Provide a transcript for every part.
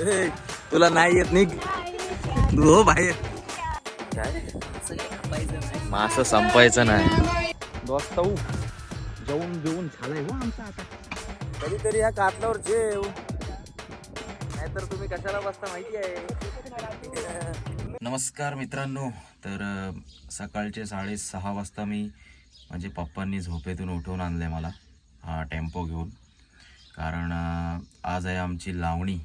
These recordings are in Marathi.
तुला नाही येत तू हो बाहेर. मास संपायचं नाही. दोस्त जेवून जेवून झालाय हो आमचा आता. कधीतरी ह्या कातल्यावर जेव. नाहीतर तुम्ही कशाला बसता माहिती आहे. नमस्कार मित्रांनो तर सकाळचे साडेसहा वाजता मी म्हणजे पप्पांनी झोपेतून उठवून आणलंय मला हा टेम्पो घेऊन. कारण आज आहे आमची लावणी.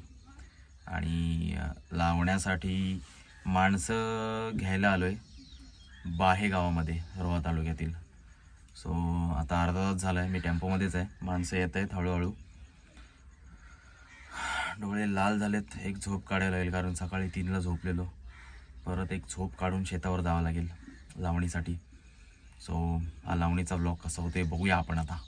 आणि लावण्यासाठी माणसं घ्यायला आलो आहे बाहे गावामध्ये रोहा तालुक्यातील. सो आता अर्धा तास झाला आहे मी टेम्पोमध्येच आहे. माणसं येत आहेत हळूहळू. डोळे लाल झालेत एक झोप काढायला लागेल कारण सकाळी तीनला झोपलेलो. परत एक झोप काढून शेतावर जावं लागेल लावणीसाठी. सो हा लावणीचा ब्लॉग कसा होतो बघूया आपण आता.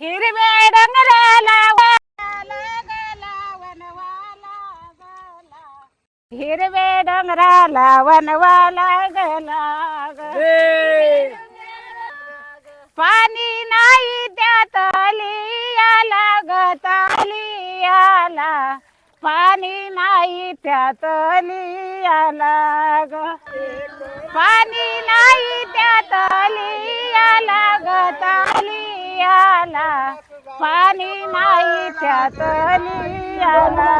हिरवे डंगराला वाला गला वनवाला गला. हिरवे डंगराला वनवाला गला ग. पाणी नाही त्यात लियाला ग तालियाला पाणी नाही त्यात लियाला ग पाणी नाही त्यात लियाला ग तालियाला पाणी नाही त्यात लियाला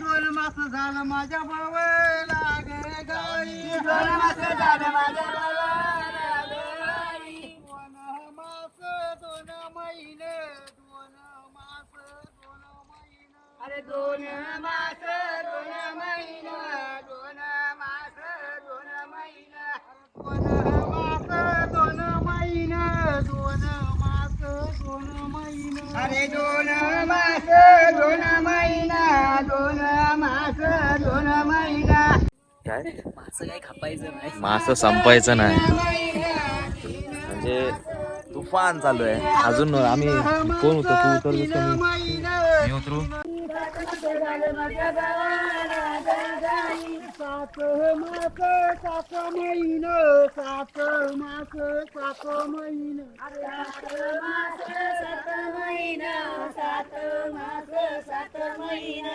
दोन मास झालं माझ्या भावाला गे गाई. दोन मास झालं दोन मास दोन महिना दोन मास दोन महिना दोन मास दोन महिना दोन मास दोन महिना अरे दोन मास दोन महिना दोन मास दोन महिना मासं संपायचं नाही. म्हणजे तुफान चालू आहे. अजून आम्ही कोण होतो? तू उतरतोस का मी मी उतरू सात मास सात महिन सात मास सात महिन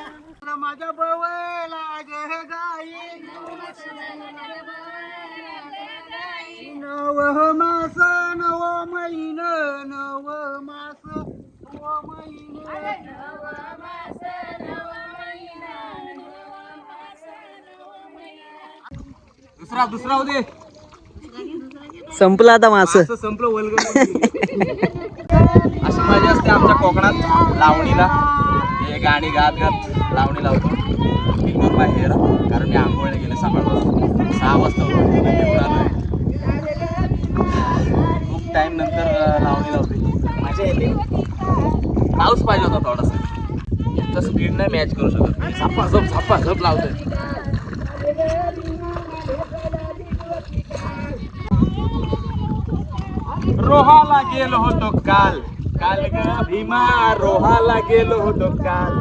माझ्या बवला गे गाई नव मास नव महिना. दुसरा दुसरा होते संपला आता मास. संपलं वल्ग अशी मजा असते आमच्या कोकणात लावणीला. हे गाणी गात गात लावणी लावतो इग्नोर माय हेअर कारण मी आंघोळला गेले सकाळपासून. सहा वाजता खूप टाइम नंतर लावणी लावते मजा येते. पाऊस पाहिजे होता थोडासा. इतकं स्पीड नाही मॅच करू शकत झापा झप झापा झप लावतोय. रोहाला गेलो होतो काल. काल ग भीमा रोहाला गेलो होतो काल.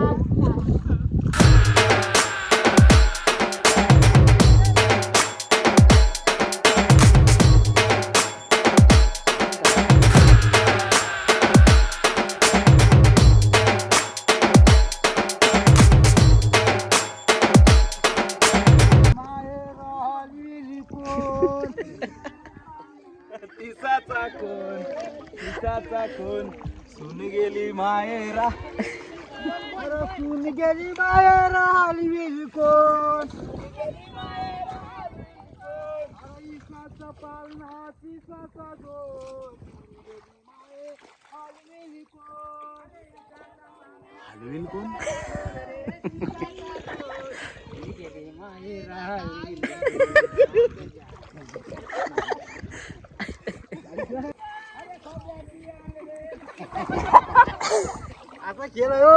कोण तिसाचा कोण सुन गेली मायरा. सुन गेली बाहेर हलविल कोण इसाचा पालना कोण हलवील कोण आता केलं हो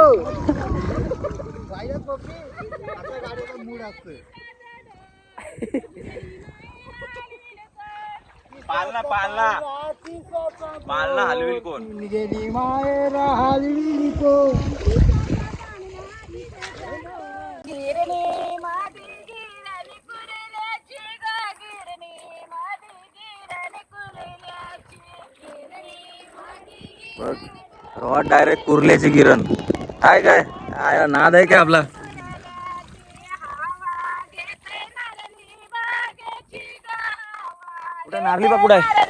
पाहिलं पप्पी आता गाडीचा मूड असतोय पालना पालना पालना हलवील कोण गेली माहेर हलविल कोण बघ रॉड डायरेक्ट कुर्ल्याचे किरण. काय काय? काय नाद आहे काय आपला? कुठे नारली बाग कुठे आहे?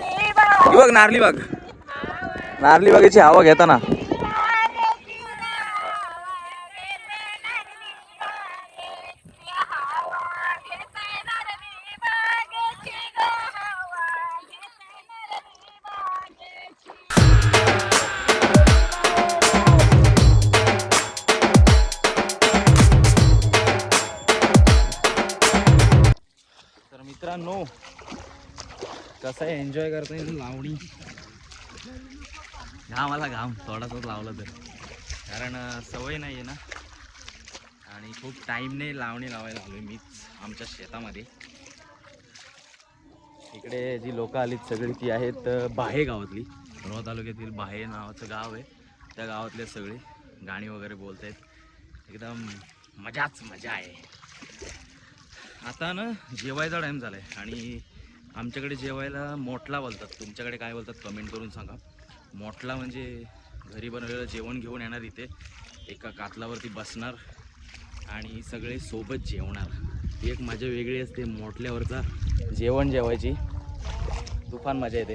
ही बघ नारली बाग. नारली बागेची हवा घेताना. कसं आहे एन्जॉय करता येईल लावणी. घाम आला घाम थोडासाच लावला तर. कारण सवय नाही आहे ना. आणि खूप टाईमने लावणी लावायला आलो मीच आमच्या शेतामध्ये. इकडे जी लोकं आलीत सगळी ती आहेत बाहे गावातली. रोहा तालुक्यातील बाहे नावाचं गाव आहे. त्या गावातले सगळे गाणी वगैरे बोलत आहेत एकदम मजाच मजा आहे. आता ना जेवायचा टाईम झाला आहे आणि आमच्याकडे जेवायला मोटला बोलतात. तुमच्याकडे काय बोलतात कमेंट करून सांगा. मोटला म्हणजे घरी बनवलेलं जेवण घेऊन येणार इथे. एका कातलावरती बसणार आणि सगळे सोबत जेवणार. ती एक मजा वेगळी असते मोटल्यावरचा जेवण जेवायची. तुफान मजा येते.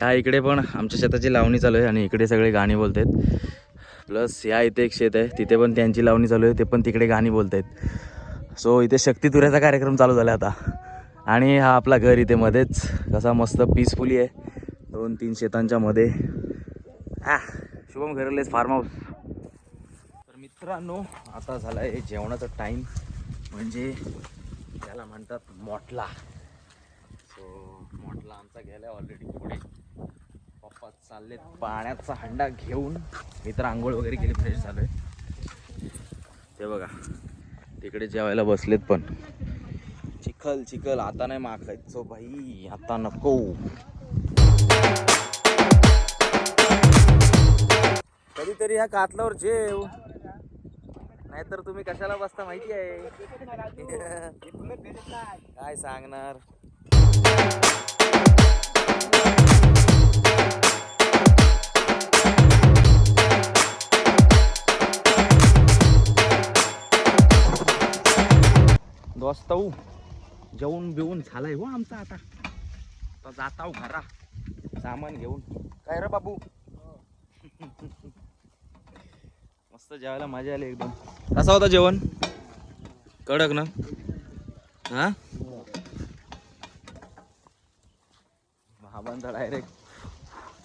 ह्या इकडे पण आमच्या शेताची लावणी चालू आहे आणि इकडे सगळे गाणी बोलत आहेत प्लस ह्या इथे एक शेत आहे. तिथे पण त्यांची लावणी चालू आहे. ते पण तिकडे गाणी बोलत आहेत सो इथे शक्तितुऱ्याचा कार्यक्रम चालू झाला आता. आणि हा आपला घर इथे मध्येच. कसा मस्त पीसफुली आहे. दोन तीन शेतांच्या मध्ये. आ शुभम घरलेच फार्म हाऊस तर मित्रांनो आता झाला आहे जेवणाचा टाईम म्हणजे त्याला म्हणतात मोटला. सो मोटला आमचा गेला ऑलरेडी पुढे. पप्पा चाललेत पाण्याचा हंडा घेऊन. मित्र आंघोळ वगैरे केली फ्रेश झालोय. ते बघा तिकडे जेवायला बसलेत पण. चिखल चिखल आता नाही माखायचो भाई आता नको. कधीतरी ह्या कातलावर जेव. नाहीतर तुम्ही कशाला बसता माहिती आहे. काय सांगणार? दोस्त जेवून बिवून झालाय हो आमचा आता. आता जाता घरा. सामान घेऊन. काय रे बाबू? मस्त जेवायला मजा आली एकदम. कसा होता जेवण? कडक ना? हा? बाबांचा डायरेक्ट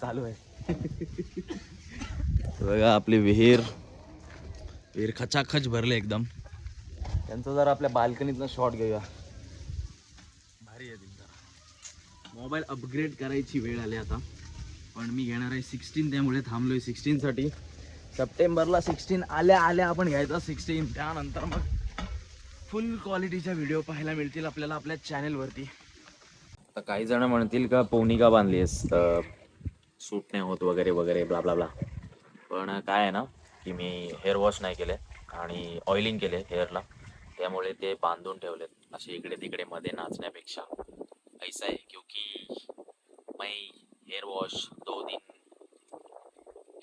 चालू आहे. बघा आपली विहीर. विहीर खचाखच भरले एकदम. त्यांचा जरा आपल्या बाल्कनीतनं शॉट घेऊया भारी आहे जरा मोबाईल अपग्रेड करायची वेळ आली आता. पण मी घेणार आहे सिक्स्टीन त्यामुळे थांबलो आहे सिक्स्टीनसाठी सप्टेंबरला सिक्स्टीन आल्या आल्या आपण घ्यायचा सिक्स्टीन त्यानंतर मग फुल क्वालिटीच्या व्हिडिओ पाहायला मिळतील आपल्याला आपल्या चॅनेलवरती आता काही जण म्हणतील का पोनी का बांधली आहेस सूट नाही होत वगैरे वगैरे ब्ला ब्ला ब्ला पण काय आहे ना की मी हेअर वॉश नाही केले आणि ऑइलिंग केले हेअरला त्यामुळे ते बांधून ठेवलेत. असे इकडे तिकडे मध्ये नाचण्यापेक्षा. ऐसा है क्योंकि मैं हेयर वॉश दो दिन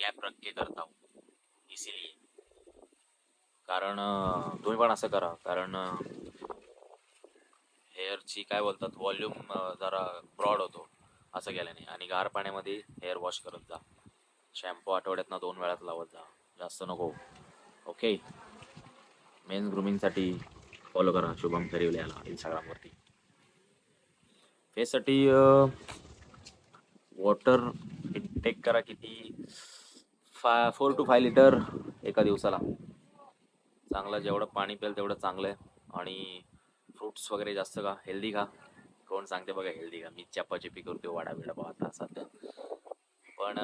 गॅप रख के करता हूँ इसीलिए। कारण तुम्ही पण असं करा कारण हेअरची काय बोलतात व्हॉल्यूम जरा ब्रॉड होतो असं केल्याने आणि गार पाण्यामध्ये हेअर वॉश करत जा. शॅम्पू आठवड्यातनं दोन वेळात लावत जा. जास्त नको. ओके मेन्स ग्रुमिंगसाठी फॉलो करा शुभम खरिवले इंस्टाग्रामवरती फेससाठी वॉटर इंटेक करा किती? फा फोर टू फाय लिटर एका दिवसाला. चांगलं जेवढं पाणी प्याल तेवढं चांगलं आहे. आणि फ्रुट्स वगैरे जास्त का हेल्दी खा. कोण सांगते बघा हेल्दी खा. मी चपाचपी करतो वाडा बिडा बा आता सध्या पण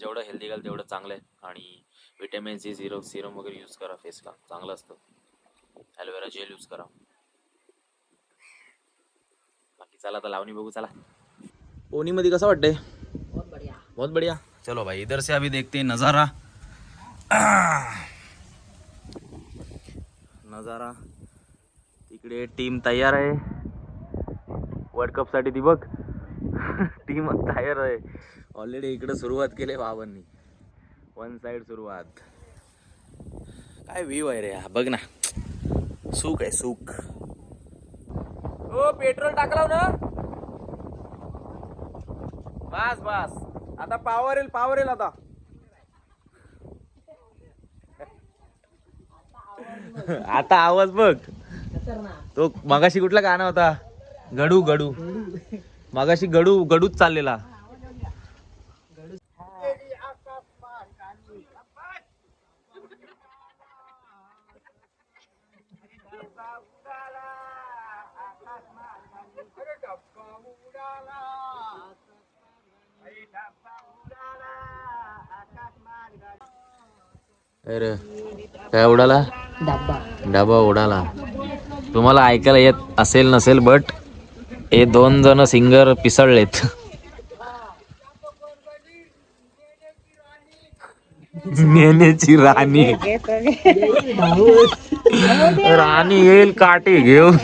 जेवढं हेल्दी घाल तेवढं चांगलं आहे. आणि विटॅमिन सी झिरो सिरम वगैरे यूज करा फेसला चांगलं असतं. ॲलोवेरा जेल यूज करा. चला आता लावणी बघू चला. पोनी मध्ये कसं वाटतंय? बहुत बढ़िया. चलो भाई इधर से अभी देखते हैं नज़ारा. नजारा. तिकडे टीम तयार आहे. वर्ल्ड कपसाठी ती बघ. टीम तयार आहे. ऑलरेडी इकडे सुरुवात केली बाबांनी. वन साइड सुरुवात. काय व्ह्यू आहे रे हा बघ ना. सुख आहे सुख. ओ पेट्रोल टाकलाव ना. बस बस. आता पावर येईल पावर येईल आता. आता आवाज बघ. तो मगाशी कुठला गाणं होता? गडू गडू. मगाशी गडू गडूच चाललेला. अरे काय उडाला? डबा उडाला. तुम्हाला ऐकायला येत असेल नसेल बट हे दोन जण सिंगर पिसळलेत. नेण्याची राणी. राणी येईल काठी घेऊन.